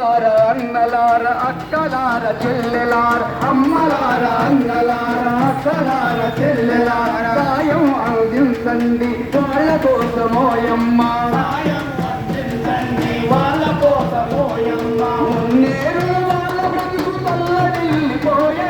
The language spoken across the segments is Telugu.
అమ్మలార అన్నలార అక్కలార చెల్లెలార. అమ్మలార అన్నలార అక్కలార చెల్లెలార. సాయం అందించండి వాళ్ళ కోసమోయమ్మ వాళ్ళ కోసమోయమ్మ నేరు వాళ్ళ బ్రతుకు తల్లడిల్లిపోయే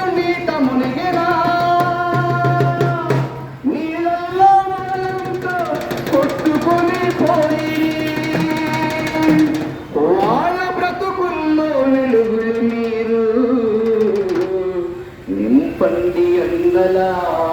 பந்தி அண்ணலார்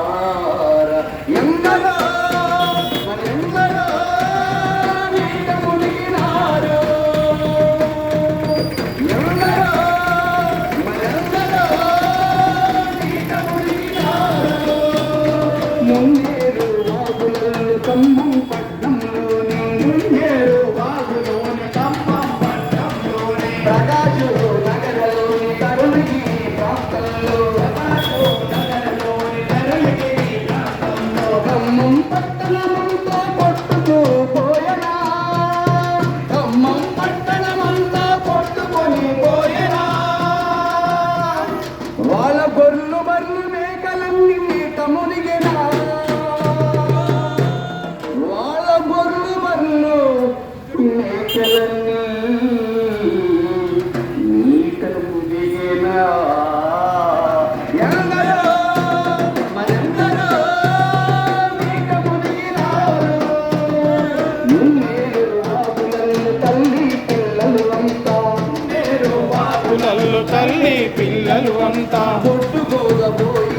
పిల్లలు అంతా పొట్టుకోగపోయి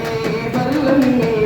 బరులన్నీ